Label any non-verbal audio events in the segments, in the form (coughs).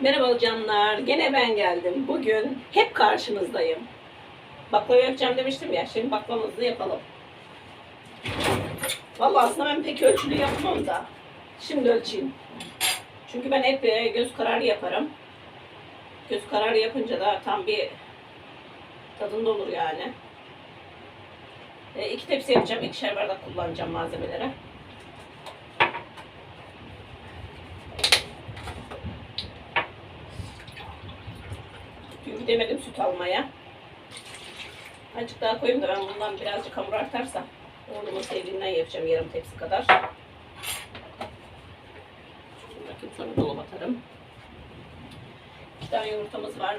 Merhaba canlar. Gene ben geldim. Bugün hep karşınızdayım. Baklava yapacağım demiştim ya. Şimdi baklavamızı yapalım. Vallahi aslında ben pek ölçülü yapmam da. Şimdi ölçeyim. Çünkü ben hep e, göz kararı yaparım. Göz kararı yapınca da tam bir tadında olur yani. E, iki tepsi yapacağım. İkişer bardak kullanacağım malzemelere. Dün gidemedim süt almaya. Azıcık daha koyayım da ben bundan birazcık hamur artarsa oğlumun sevdiğinden yapacağım yarım tepsi kadar. Bakayım sonra dolaba atarım. İki tane yumurtamız var.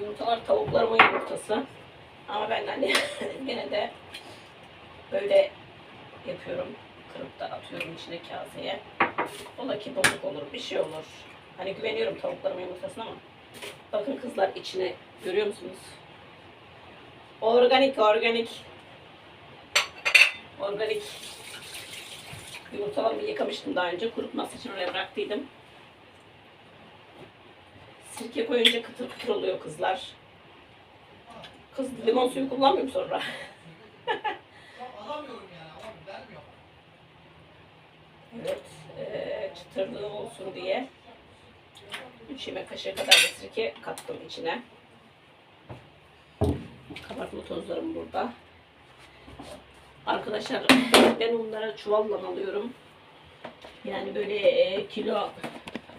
Yumurtalar tavuklarımın yumurtası. Ama ben hani (laughs) gene de böyle yapıyorum. Kırıp da atıyorum içine kaseye. Ola ki bozuk olur, bir şey olur. Hani güveniyorum tavuklarımın yumurtasına ama bakın kızlar içine görüyor musunuz? Organik, organik. Organik. Yumurtalarımı yıkamıştım daha önce. Kurutması için oraya bıraktıydım. Sirke koyunca kıtır kıtır oluyor kızlar. Kız limon suyu kullanmıyorum sonra. Alamıyorum yani ama vermiyor. Evet, eee çıtırlığı olsun diye 3 yemek kaşığı kadar da sirke kattım içine. Kabartma tozlarım burada. Arkadaşlar ben onlara çuvalla alıyorum. Yani böyle eee, kilo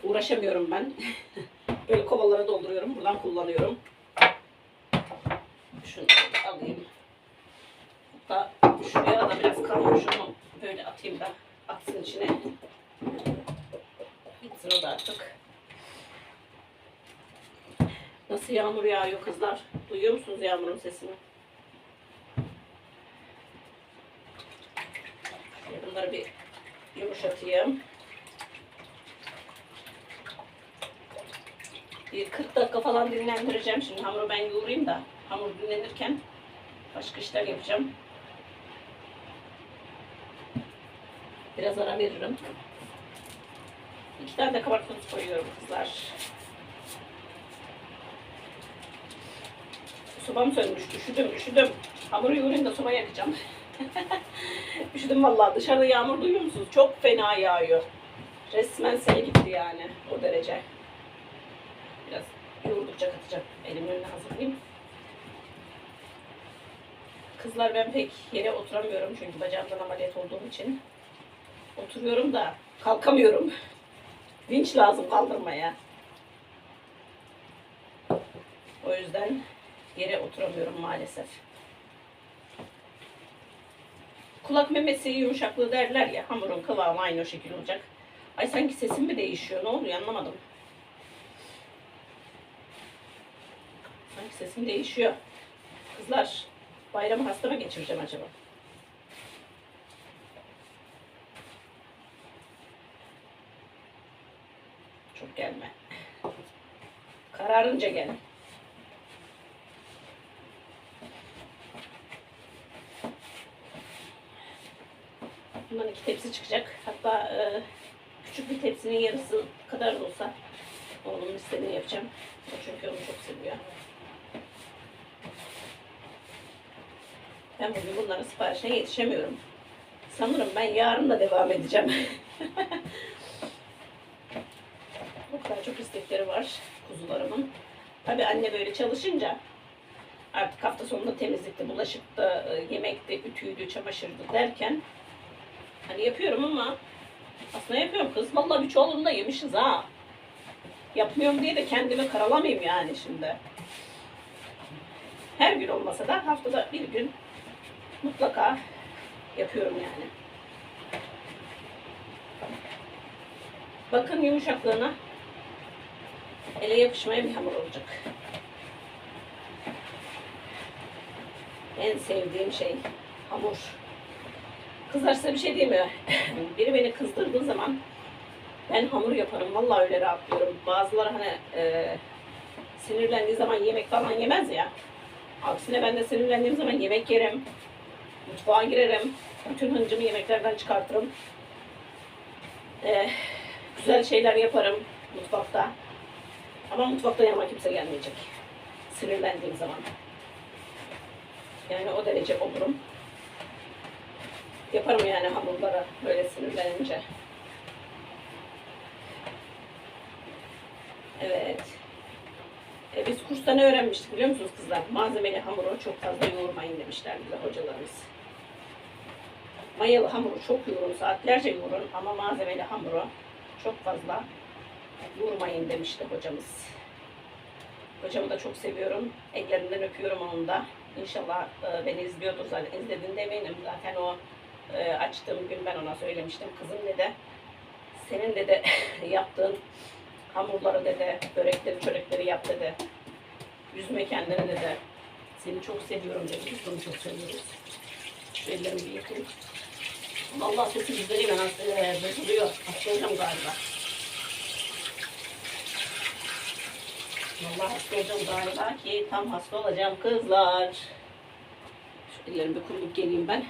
uğraşamıyorum ben. (laughs) böyle kovalara dolduruyorum. Buradan kullanıyorum. Şunu alayım. Hatta şuraya da biraz kalmış onu böyle atayım da atsın içine. Bitsin o da artık. Nasıl yağmur yağıyor kızlar? Duyuyor musunuz yağmurun sesini? Bunları bir yumuşatayım. Bir 40 dakika falan dinlendireceğim şimdi. Hamuru ben yoğurayım da hamur dinlenirken başka işler yapacağım. Biraz ara veririm. İki tane de kabartma tozu koyuyorum kızlar. Sobam sönmüş. Üşüdüm, üşüdüm. Hamuru yoğurayım da soba yakacağım. (laughs) üşüdüm vallahi. Dışarıda yağmur duyuyor musunuz? Çok fena yağıyor. Resmen sel gitti yani. O derece. Biraz yoğurdukça katacağım. Elimin önüne hazırlayayım. Kızlar ben pek yere oturamıyorum çünkü bacağımdan ameliyat olduğum için. Oturuyorum da kalkamıyorum. (laughs) Vinç lazım kaldırmaya. O yüzden yere oturamıyorum maalesef. Kulak memesi yumuşaklığı derler ya hamurun kıvamı aynı o şekilde olacak. Ay sanki sesim mi değişiyor ne oluyor anlamadım. Sanki sesim değişiyor. Kızlar bayramı hasta mı geçireceğim acaba? Çok gelme. Kararınca gel. Bundan iki tepsi çıkacak. Hatta e, küçük bir tepsinin yarısı kadar da olsa oğlumun istediğini yapacağım. O çünkü onu çok seviyor. Ben bugün bunların siparişine yetişemiyorum. Sanırım ben yarın da devam edeceğim. (laughs) O kadar çok istekleri var kuzularımın. Tabii anne böyle çalışınca artık hafta sonunda temizlikti, bulaşıkta, e, yemekti, ütüydü, çamaşırdı derken hani yapıyorum ama aslında yapıyorum kız. Vallahi bir çoğunluğunu da yemişiz ha. Yapmıyorum diye de kendimi karalamayayım yani şimdi. Her gün olmasa da haftada bir gün mutlaka yapıyorum yani. Bakın yumuşaklığına ele yapışmayan bir hamur olacak. En sevdiğim şey hamur. Kızlar size bir şey diyeyim mi? (laughs) Biri beni kızdırdığı zaman ben hamur yaparım. Vallahi öyle rahatlıyorum. Bazıları hani e, sinirlendiği zaman yemek falan yemez ya. Aksine ben de sinirlendiğim zaman yemek yerim. Mutfağa girerim. Bütün hıncımı yemeklerden çıkartırım. E, güzel şeyler yaparım. mutfakta. Ama mutfakta yanıma kimse gelmeyecek. Sinirlendiğim zaman. Yani o derece olurum. Yaparım yani hamurlara böyle sinirlenince. Evet. E, biz kursta ne öğrenmiştik biliyor musunuz kızlar? Malzemeli hamuru çok fazla yoğurmayın demişler bize hocalarımız. Mayalı hamuru çok yoğurun, saatlerce yoğurun ama malzemeli hamuru çok fazla yoğurmayın demişti hocamız. Hocamı da çok seviyorum. Ellerinden öpüyorum onun da. İnşallah e, beni izliyordur zaten. İzlediğinde eminim. Zaten o e, açtığım gün ben ona söylemiştim. Kızım dedi. Senin dedi (laughs) yaptığın hamurları dedi, börekleri, çörekleri yap dedi. Üzme kendini dedi. Seni çok seviyorum dedi. Biz bunu çok seviyoruz. Ellerimi bir yıkayayım. Vallahi sesim güzel hemen e, bozuluyor. Hasta olacağım galiba. Vallahi hasta olacağım galiba ki tam hasta olacağım kızlar. Şu ellerimi bir kurulup geleyim ben.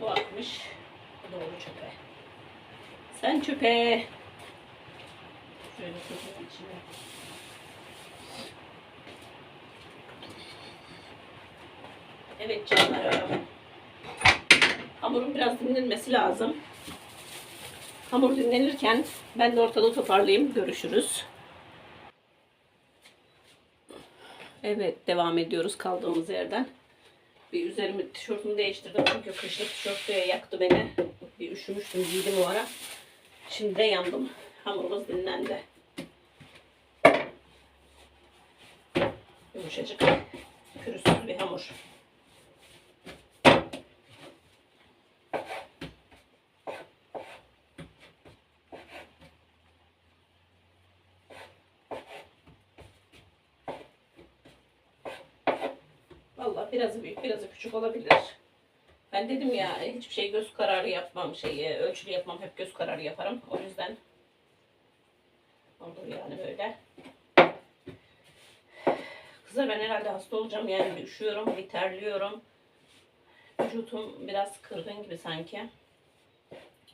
Bu akmış. Doğru çöpe. Sen çöpe. Şöyle içine. Evet canlarım. Hamurun biraz dinlenmesi lazım. Hamur dinlenirken ben de ortalığı toparlayayım. Görüşürüz. Evet devam ediyoruz kaldığımız yerden. Bir üzerimi tişörtümü değiştirdim çünkü kışlık tişört yaktı beni. Bir üşümüştüm giydim o ara. Şimdi de yandım. Hamurumuz dinlendi. Yumuşacık, pürüzsüz bir hamur. Vallahi biraz büyük, biraz küçük olabilir. Ben dedim ya hiçbir şey göz kararı yapmam, şey ölçülü yapmam, hep göz kararı yaparım. O yüzden olur yani böyle. Kızlar ben herhalde hasta olacağım yani üşüyorum, bir terliyorum. Vücutum biraz kırgın gibi sanki.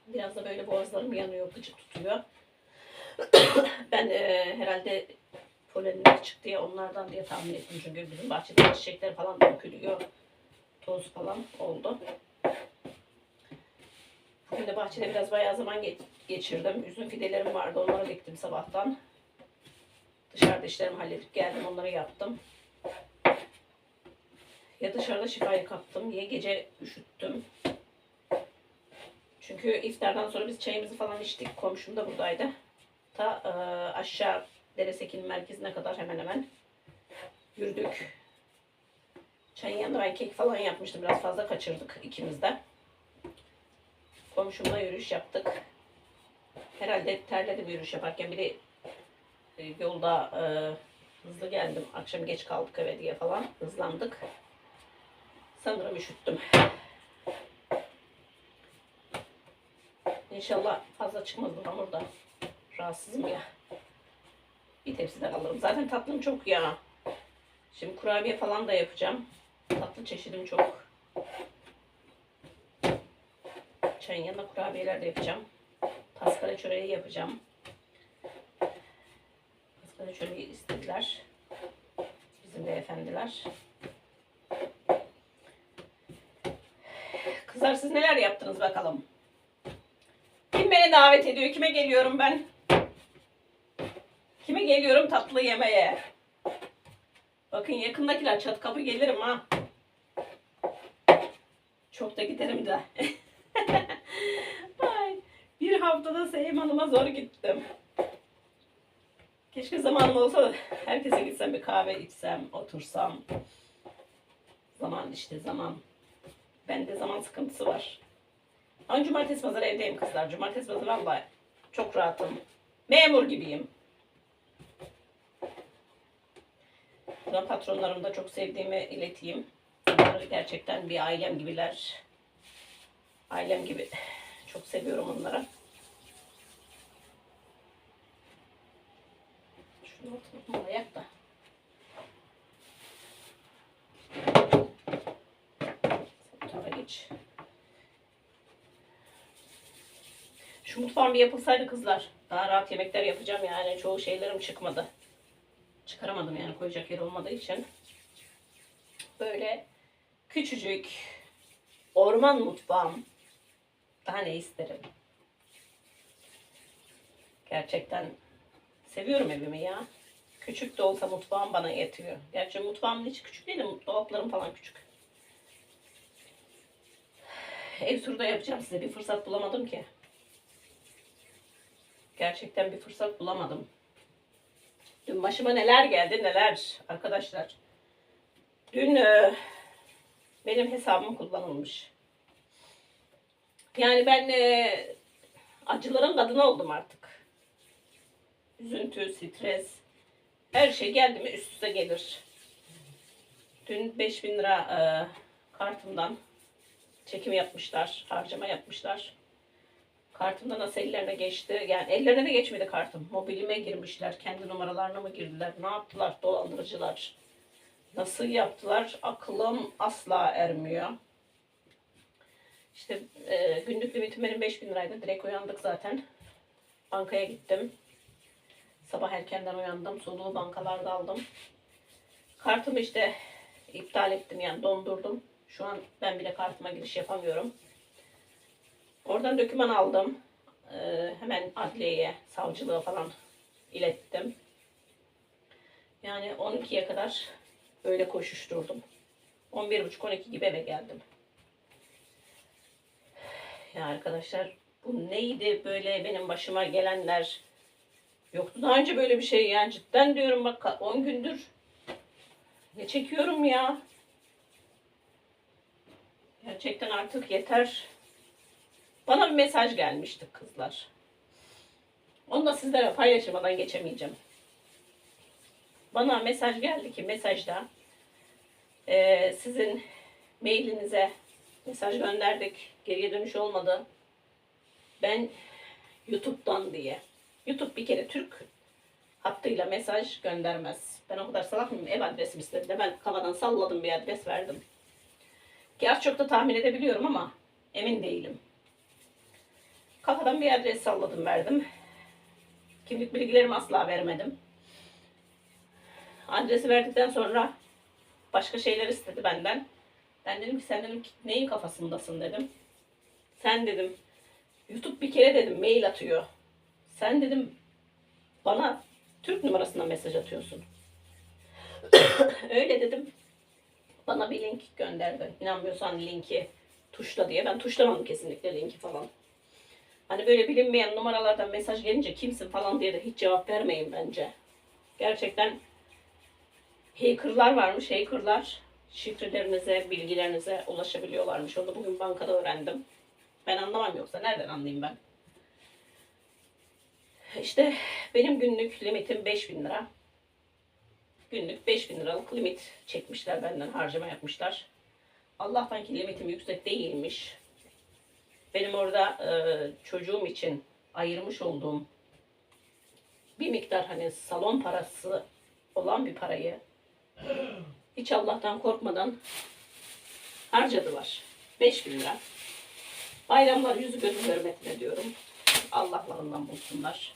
Biraz da böyle boğazlarım yanıyor, gıcık tutuyor. (coughs) ben e, herhalde polenler çıktı ya onlardan diye tahmin ettim. Çünkü bizim bahçede çiçekler falan dökülüyor. Toz falan oldu. Bugün de bahçede biraz bayağı zaman ge- geçirdim. Üzüm fidelerim vardı. Onları diktim sabahtan. Dışarıda işlerimi halledip geldim. Onları yaptım. Ya dışarıda şifayı kaptım ya gece üşüttüm. Çünkü iftardan sonra biz çayımızı falan içtik. Komşum da buradaydı. Ta e, aşağı Deresekin merkezine kadar hemen hemen yürüdük. Çayın yanında ben kek falan yapmıştım. Biraz fazla kaçırdık ikimiz de. Komşumla yürüyüş yaptık. Herhalde terledim yürüyüş yaparken. Biri e, yolda e, hızlı geldim. Akşam geç kaldık eve diye falan hızlandık. Sanırım üşüttüm. İnşallah fazla çıkmaz bu hamurda. Rahatsızım ya. Bir tepsiden alırım. Zaten tatlım çok ya. Şimdi kurabiye falan da yapacağım. Tatlı çeşidim çok. Çayın yanında kurabiyeler de yapacağım. Paskale çöreği yapacağım. Paskale çöreği istediler. Bizim beyefendiler. Kızlar siz neler yaptınız bakalım. Kim beni davet ediyor? Kime geliyorum ben? Kime geliyorum tatlı yemeye? Bakın yakındakiler çat kapı gelirim ha. Çok da giderim de. (laughs) Ay, bir haftada Seyim Hanım'a zor gittim. Keşke zamanım olsa herkese gitsem bir kahve içsem, otursam. Zaman işte zaman. Bende zaman sıkıntısı var. Ama cumartesi pazar evdeyim kızlar. Cumartesi pazar vallahi çok rahatım. Memur gibiyim. Buradan patronlarımı da çok sevdiğimi ileteyim. Onları gerçekten bir ailem gibiler. Ailem gibi. Çok seviyorum onları. Şunu oturtma ayak da. Geç. Şu mutfağım bir yapılsaydı kızlar. Daha rahat yemekler yapacağım yani. Çoğu şeylerim çıkmadı. Çıkaramadım yani koyacak yer olmadığı için. Böyle küçücük orman mutfağım. Daha ne isterim? Gerçekten seviyorum evimi ya. Küçük de olsa mutfağım bana yetiyor. Gerçi mutfağımın hiç küçük değil de dolaplarım falan küçük. Ev turu yapacağım size. Bir fırsat bulamadım ki. Gerçekten bir fırsat bulamadım. Dün başıma neler geldi neler arkadaşlar. Dün e, benim hesabım kullanılmış. Yani ben e, acıların kadını oldum artık. Üzüntü, stres, her şey geldi mi üst üste gelir. Dün 5000 lira e, kartımdan çekim yapmışlar, harcama yapmışlar. Kartımda nasıl ellerine geçti? Yani ellerine de geçmedi kartım. Mobilime girmişler, kendi numaralarına mı girdiler? Ne yaptılar dolandırıcılar? Nasıl yaptılar? Aklım asla ermiyor. İşte e, günlük limitim benim 5000 liraydı. Direkt uyandık zaten. Bankaya gittim. Sabah erkenden uyandım. Soluğu bankalarda aldım. Kartımı işte iptal ettim yani dondurdum. Şu an ben bile kartıma giriş yapamıyorum. Oradan döküman aldım. Ee, hemen adliyeye, savcılığa falan ilettim. Yani 12'ye kadar böyle koşuşturdum. 11.30-12 gibi eve geldim. Ya arkadaşlar bu neydi böyle benim başıma gelenler? Yoktu daha önce böyle bir şey yani cidden diyorum bak 10 gündür ne çekiyorum ya. Gerçekten artık yeter. Bana bir mesaj gelmişti kızlar. Onu da sizlere paylaşmadan geçemeyeceğim. Bana mesaj geldi ki mesajda eee, sizin mailinize mesaj gönderdik. Geriye dönüş olmadı. Ben YouTube'dan diye. YouTube bir kere Türk hattıyla mesaj göndermez. Ben o kadar salak mıyım? Ev adresimi istedi de ben kafadan salladım bir adres verdim. Ki az çok da tahmin edebiliyorum ama emin değilim. Kafadan bir adres salladım verdim. Kimlik bilgilerimi asla vermedim. Adresi verdikten sonra başka şeyler istedi benden. Ben dedim ki sen dedim ki neyin kafasındasın dedim. Sen dedim YouTube bir kere dedim mail atıyor. Sen dedim bana Türk numarasından mesaj atıyorsun. (clears throat) Öyle dedim. Bana bir link gönderdi. İnanmıyorsan linki tuşla diye. Ben tuşlamadım kesinlikle linki falan. Hani böyle bilinmeyen numaralardan mesaj gelince kimsin falan diye de hiç cevap vermeyin bence. Gerçekten hackerlar varmış. Hackerlar şifrelerinize, bilgilerinize ulaşabiliyorlarmış. Onu bugün bankada öğrendim. Ben anlamam yoksa nereden anlayayım ben? İşte benim günlük limitim 5000 lira. Günlük 5000 liralık limit çekmişler benden harcama yapmışlar. Allah'tan ki limitim yüksek değilmiş. Benim orada e, çocuğum için ayırmış olduğum bir miktar hani salon parası olan bir parayı hiç Allah'tan korkmadan harcadılar. 5000 lira. Bayramlar yüzü gözü hürmetine diyorum. Allah'larından bulsunlar.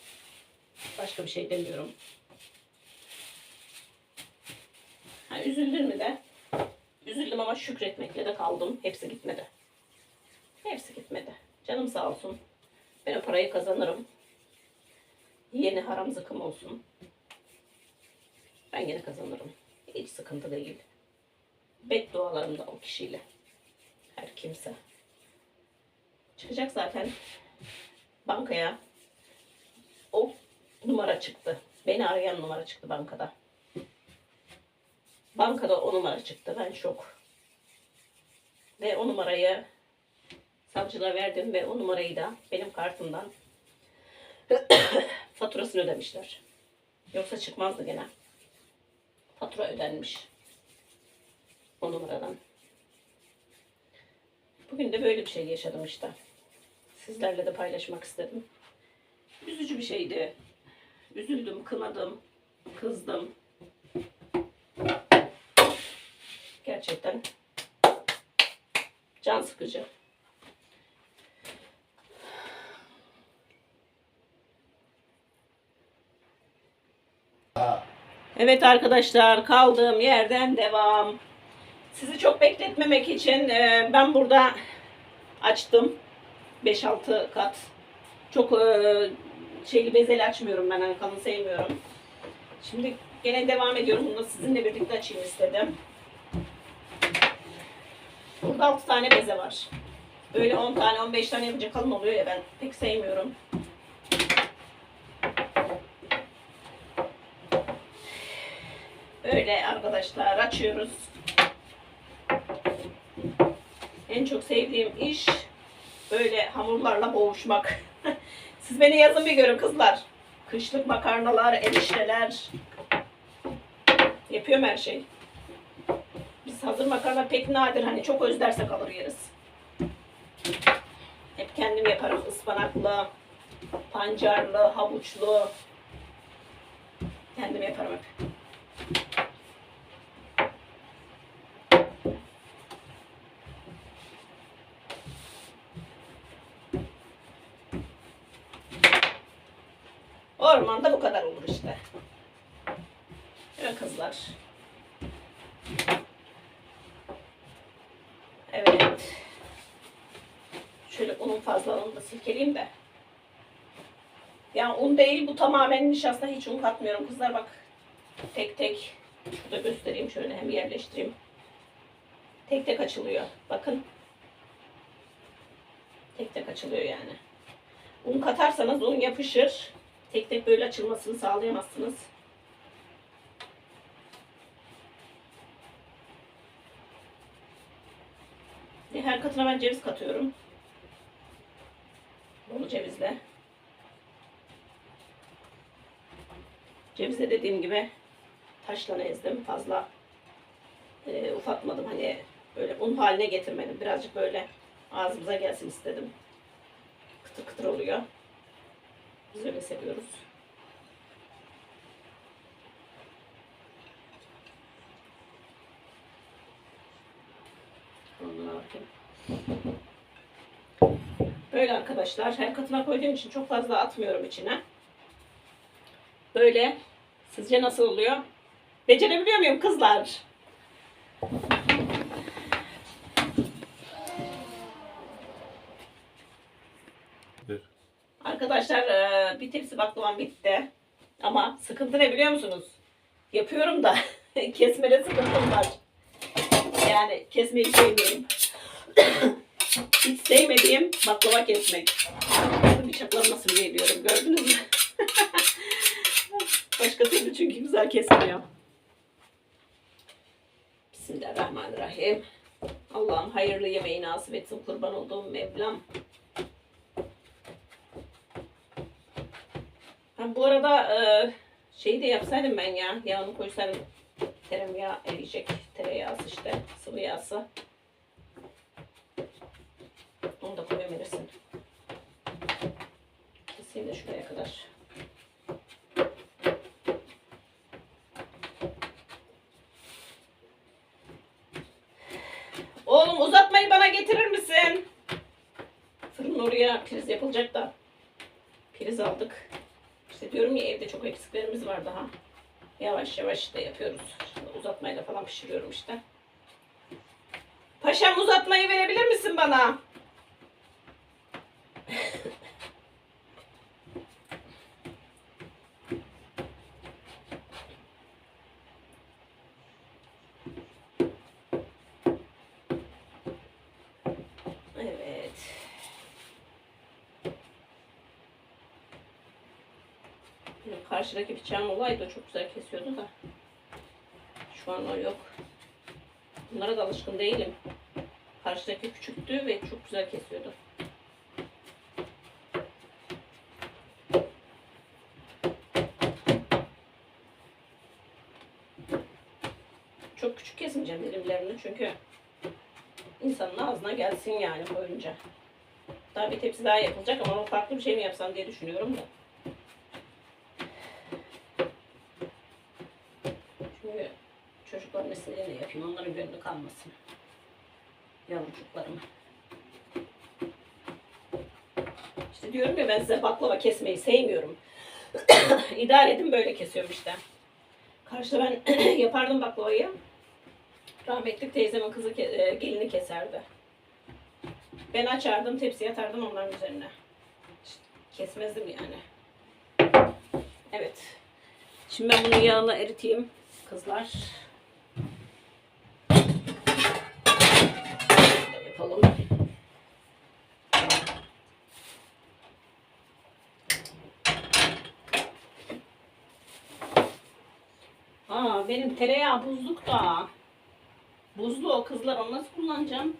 Başka bir şey demiyorum. Ha, üzüldün mü de? Üzüldüm ama şükretmekle de kaldım. Hepsi gitmedi. Hepsi gitmedi. Canım sağ olsun. Ben o parayı kazanırım. Yeni haram zıkım olsun. Ben yine kazanırım. Hiç sıkıntı değil. Beddualarım da o kişiyle. Her kimse. Çıkacak zaten bankaya. O numara çıktı. Beni arayan numara çıktı bankada. Bankada o numara çıktı. Ben şok. Ve o numarayı savcılığa verdim ve o numarayı da benim kartımdan (coughs) faturasını ödemişler. Yoksa çıkmazdı gene. Fatura ödenmiş. O numaradan. Bugün de böyle bir şey yaşadım işte. Sizlerle de paylaşmak istedim. Üzücü bir şeydi. Üzüldüm, kınadım, kızdım. Gerçekten can sıkıcı. Evet arkadaşlar kaldığım yerden devam. Sizi çok bekletmemek için e, ben burada açtım. 5-6 kat. Çok e, şeyli bezeli açmıyorum ben hani kalın sevmiyorum. Şimdi gene devam ediyorum. Bunu sizinle birlikte açayım istedim. Burada 6 tane beze var. Böyle 10 tane 15 tane yapınca kalın oluyor ya ben pek sevmiyorum. Böyle arkadaşlar açıyoruz. En çok sevdiğim iş böyle hamurlarla boğuşmak. (laughs) Siz beni yazın bir görün kızlar. Kışlık makarnalar, erişteler. Yapıyorum her şey. Biz hazır makarna pek nadir hani çok özlersek alır yeriz. Hep kendim yaparım ıspanaklı, pancarlı, havuçlu. Kendim yaparım hep. Ormanda bu kadar olur işte. Evet kızlar. Evet. Şöyle unun fazlalığını da silkeleyeyim de. Yani un değil bu tamamen nişasta hiç un katmıyorum kızlar bak. Tek tek şurada göstereyim şöyle hem yerleştireyim. Tek tek açılıyor. Bakın. Tek tek açılıyor yani. Un katarsanız un yapışır. Tek tek böyle açılmasını sağlayamazsınız. Her katına ben ceviz katıyorum. Bolu cevizle. Cevize dediğim gibi taşla ezdim. Fazla e, ufaltmadım. Hani böyle un haline getirmedim. Birazcık böyle ağzımıza gelsin istedim. Kıtır kıtır oluyor. Biz öyle seviyoruz. Ondan bakayım. Böyle arkadaşlar. Her katına koyduğum için çok fazla atmıyorum içine. Böyle. Sizce nasıl oluyor? Becerebiliyor muyum kızlar? Arkadaşlar eee, bir tepsi baklavam bitti. Ama sıkıntı ne biliyor musunuz? Yapıyorum da (laughs) kesmede sıkıntım var. Yani kesmeyi sevmiyorum. Hiç sevmediğim baklava kesmek. Bıçakları nasıl geliyorum gördünüz mü? (laughs) Başka türlü çünkü güzel kesmiyor. Bismillahirrahmanirrahim. Allah'ım hayırlı yemeği nasip etsin kurban olduğum Mevlam. Ha, bu arada e, şeyi de yapsaydım ben ya. Yağını koysaydım. Tereyağı eriyecek. Tereyağı işte. Sıvı yağsı. Koyabilirsin. Keseyim de şuraya kadar. Oğlum uzatmayı bana getirir misin? Fırın oraya priz yapılacak da. Priz aldık. İşte diyorum ya evde çok eksiklerimiz var daha. Yavaş yavaş da yapıyoruz. Şimdi uzatmayla falan pişiriyorum işte. Paşam uzatmayı verebilir misin bana? Evet. Benim karşıdaki bıçağım olaydı çok güzel kesiyordu da. Şu an o yok. Bunlara da alışkın değilim. Karşıdaki küçüktü ve çok güzel kesiyordu. Çok küçük kesmeyeceğim dilimlerini çünkü insanın ağzına gelsin yani koyunca. Daha bir tepsi daha yapılacak ama farklı bir şey mi yapsam diye düşünüyorum da. Yapayım. Onların gönlü kalmasın. Yavrucuklarım. İşte diyorum ya ben size baklava kesmeyi sevmiyorum. (coughs) İdare edin böyle kesiyorum işte. Karşıda ben (coughs) yapardım baklavayı. Rahmetli teyzemin kızı e, gelini keserdi. Ben açardım, tepsiye atardım onların üzerine. Kesmezdim yani. Evet. Şimdi ben bunu yağla eriteyim kızlar. Şöyle Yapalım. Aa benim tereyağı buzluk da. Buzlu o kızlar onu nasıl kullanacağım?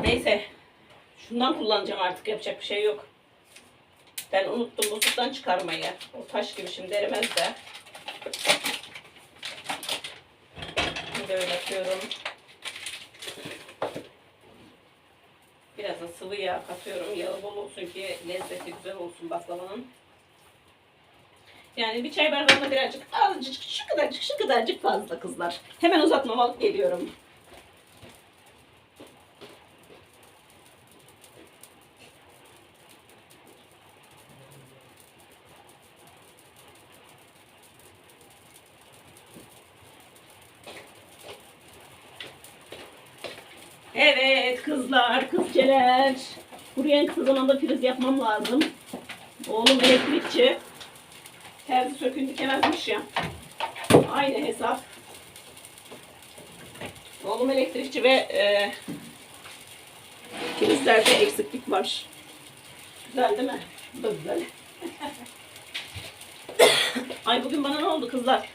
Neyse. Şundan kullanacağım artık yapacak bir şey yok. Ben unuttum buzluktan çıkarmayı. O taş gibi şimdi erimez de. Şimdi öyle atıyorum. Biraz da sıvı yağ katıyorum. Yağı bol olsun ki lezzeti güzel olsun baklavanın. Yani bir çay bardağına birazcık azıcık şu kadarcık şu kadarcık fazla kızlar. Hemen uzatmamalık geliyorum. Evet kızlar, kızceler. Buraya en kısa zamanda priz yapmam lazım. Oğlum elektrikçi. Terzi sökün dikemezmiş ya. Aynı hesap. Oğlum elektrikçi ve e, prizlerde eksiklik var. Güzel değil mi? Bu güzel. (laughs) Ay bugün bana ne oldu kızlar?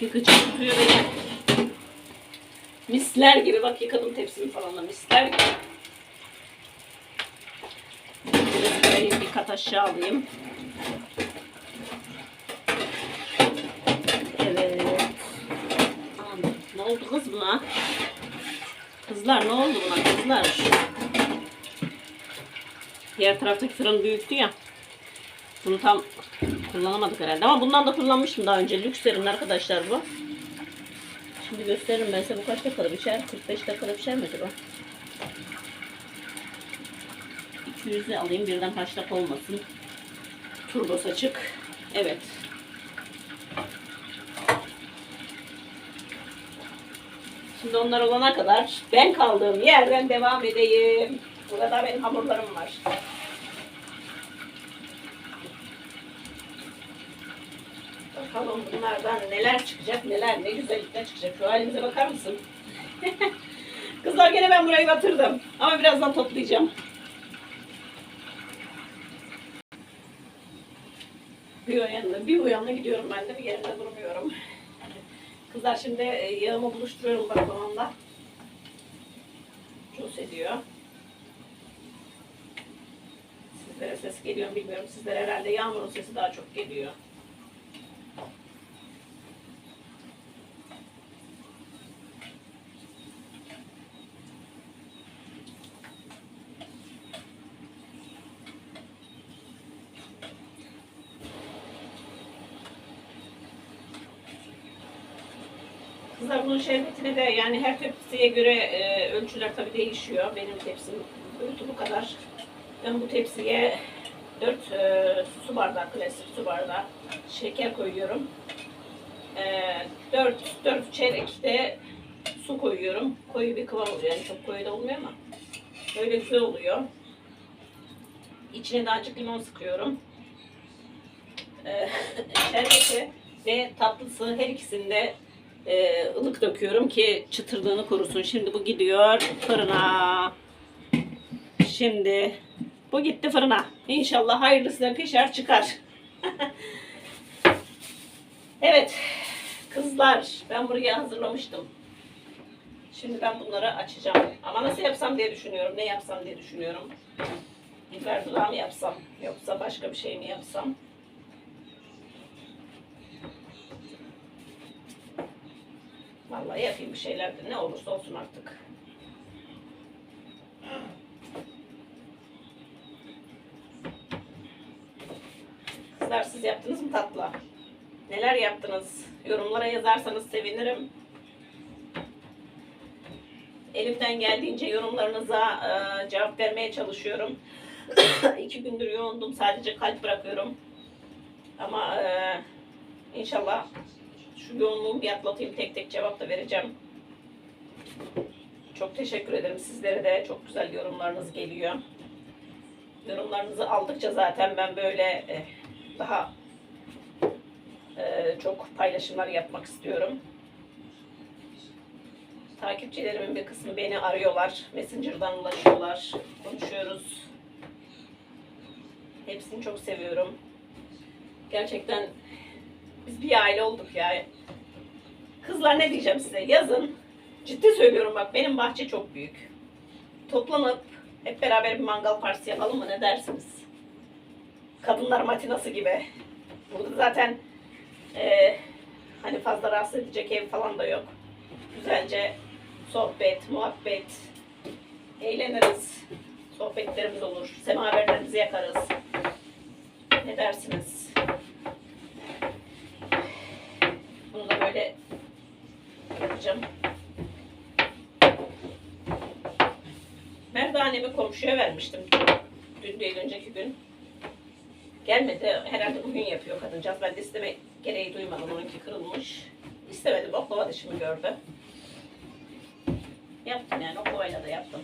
Gıcık tutuyor beni. Misler gibi bak yıkadım tepsimi falan da misler gibi. Bir kat aşağı alayım. Oldu kız buna? Kızlar ne oldu buna kızlar? Diğer taraftaki fırın büyüktü ya. Bunu tam kullanamadık herhalde ama bundan da kullanmıştım daha önce. Lükslerin arkadaşlar bu. Şimdi gösteririm ben size bu kaç dakikada pişer? 45 dakikada pişer mi acaba? 200'ü alayım birden dakika olmasın. Turbosu açık. Evet. Şimdi onlar olana kadar ben kaldığım yerden devam edeyim. Burada benim hamurlarım var. Bakalım bunlardan neler çıkacak, neler ne güzellikler çıkacak. Şu halimize bakar mısın? (laughs) Kızlar gene ben burayı batırdım. Ama birazdan toplayacağım. Bir o yanına, bir bu yanına gidiyorum ben de bir yerinde durmuyorum. Kızlar şimdi e, yağımı buluşturuyorum baklavamla. Cus ediyor. Sizlere ses geliyor bilmiyorum. Sizlere herhalde yağmurun sesi daha çok geliyor. Kızlar şerbetini de yani her tepsiye göre e, ölçüler tabii değişiyor. Benim tepsim boyutu bu kadar. Ben bu tepsiye 4 e, su bardağı, klasik su bardağı şeker koyuyorum. E, 4, 4 çeyrek de su koyuyorum. Koyu bir kıvam oluyor. Yani çok koyu da olmuyor ama böyle güzel oluyor. İçine de azıcık limon sıkıyorum. E, (laughs) şerbeti ve tatlısı her ikisinde e, ılık döküyorum ki çıtırlığını korusun. Şimdi bu gidiyor fırına. Şimdi bu gitti fırına. İnşallah hayırlısıyla pişer çıkar. (laughs) evet kızlar ben burayı hazırlamıştım. Şimdi ben bunları açacağım. Ama nasıl yapsam diye düşünüyorum. Ne yapsam diye düşünüyorum. Biber dudağı mı yapsam? Yoksa başka bir şey mi yapsam? Vallahi yapayım bir şeyler de ne olursa olsun artık. Kızlar siz yaptınız mı tatlı? Neler yaptınız? Yorumlara yazarsanız sevinirim. Elimden geldiğince yorumlarınıza e, cevap vermeye çalışıyorum. (coughs) İki gündür yoğundum. Sadece kalp bırakıyorum. Ama e, İnşallah şu yoğunluğu bir atlatayım. Tek tek cevap da vereceğim. Çok teşekkür ederim sizlere de. Çok güzel yorumlarınız geliyor. Yorumlarınızı aldıkça zaten ben böyle eh, daha eh, çok paylaşımlar yapmak istiyorum. Takipçilerimin bir kısmı beni arıyorlar. Messenger'dan ulaşıyorlar. Konuşuyoruz. Hepsini çok seviyorum. Gerçekten biz bir aile olduk ya. Kızlar ne diyeceğim size? Yazın. Ciddi söylüyorum bak benim bahçe çok büyük. Toplanıp hep beraber bir mangal partisi yapalım mı ne dersiniz? Kadınlar matinası gibi. Burada zaten eee, hani fazla rahatsız edecek ev falan da yok. Güzelce sohbet, muhabbet, eğleniriz. Sohbetlerimiz olur. Semaverlerimizi yakarız. Ne dersiniz? Bunu da böyle yapacağım. Merdanemi komşuya vermiştim. Dün değil önceki gün. Gelmedi. Herhalde bugün yapıyor kadıncağız. Ben de isteme gereği duymadım. Onunki kırılmış. İstemedi. Baklava dişimi gördü. Yaptım yani. Oklavayla da yaptım.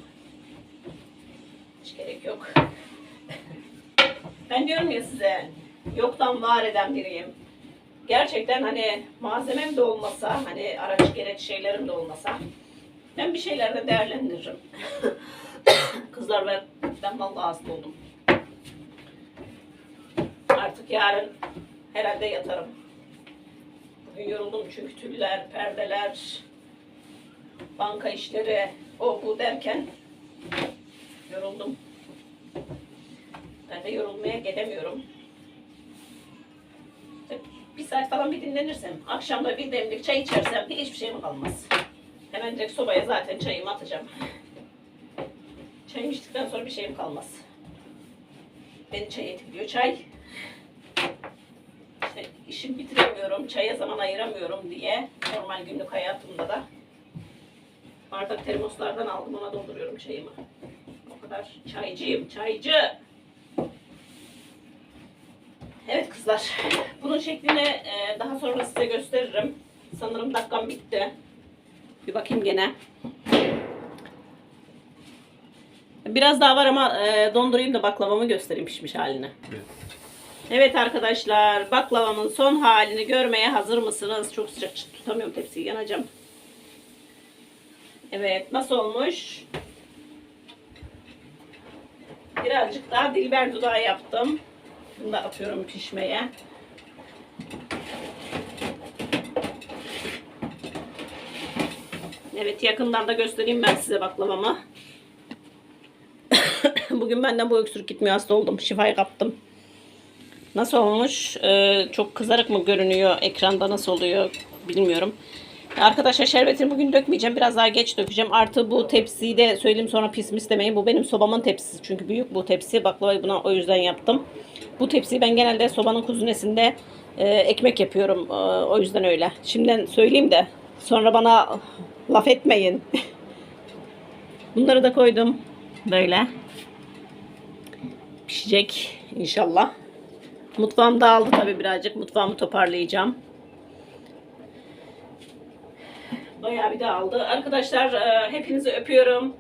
Hiç gerek yok. (laughs) Ben diyorum ya size yoktan var eden biriyim. Gerçekten hani malzemem de olmasa, hani araç gereç şeylerim de olmasa ben bir şeylerde değerlendiririm. (coughs) Kızlar ve ben vallahi hasta oldum. Artık yarın herhalde yatarım. Bugün yoruldum çünkü tüller, perdeler, banka işleri, o bu derken yoruldum. Ben de yorulmaya gelemiyorum. Bir saat falan bir dinlenirsem, akşamda bir demlik çay içersem hiçbir şeyim kalmaz. Hemen direkt sobaya zaten çayımı atacağım. Çayımı içtikten sonra bir şeyim kalmaz. Beni çay etkiliyor. Çay. İşte işimi bitiremiyorum, çaya zaman ayıramıyorum diye normal günlük hayatımda da bardak termoslardan aldım ona dolduruyorum çayımı. O kadar çaycıyım, çaycı. Evet kızlar, bunun şeklini e, daha sonra size gösteririm. Sanırım dakikam bitti. Bir bakayım gene. Biraz daha var ama e, dondurayım da baklavamı göstereyim pişmiş halini. Evet arkadaşlar, baklavamın son halini görmeye hazır mısınız? Çok sıcak tutamıyorum tepsiyi, yanacağım. Evet, nasıl olmuş? Birazcık daha dilber dudağı yaptım. Bunu da atıyorum pişmeye. Evet yakından da göstereyim ben size baklavamı. (coughs) Bugün benden bu öksürük gitmiyor hasta oldum. Şifayı kaptım. Nasıl olmuş? Ee, çok kızarık mı görünüyor? Ekranda nasıl oluyor bilmiyorum. Arkadaşlar şerbetini bugün dökmeyeceğim. Biraz daha geç dökeceğim. Artı bu tepsiyi de söyleyeyim sonra pis mis demeyin. Bu benim sobamın tepsisi. Çünkü büyük bu tepsi. Baklavayı buna o yüzden yaptım. Bu tepsiyi ben genelde sobanın kuzunesinde e, ekmek yapıyorum. E, o yüzden öyle. Şimdiden söyleyeyim de sonra bana laf etmeyin. (laughs) Bunları da koydum. Böyle. Pişecek inşallah. Mutfağım dağıldı tabii birazcık. Mutfağımı toparlayacağım. Bayağı bir dağıldı. Arkadaşlar e, hepinizi öpüyorum.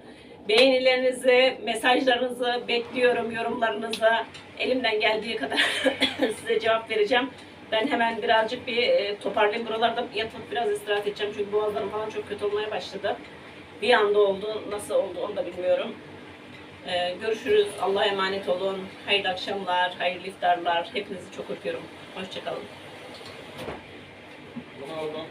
Beğenilerinizi, mesajlarınızı bekliyorum, yorumlarınızı. Elimden geldiği kadar (laughs) size cevap vereceğim. Ben hemen birazcık bir e, toparlayayım. Buralarda yatıp biraz istirahat edeceğim. Çünkü boğazlarım falan çok kötü olmaya başladı. Bir anda oldu. Nasıl oldu onu da bilmiyorum. E, görüşürüz. Allah'a emanet olun. Hayırlı akşamlar, hayırlı iftarlar. Hepinizi çok öpüyorum. Hoşçakalın. Aldım.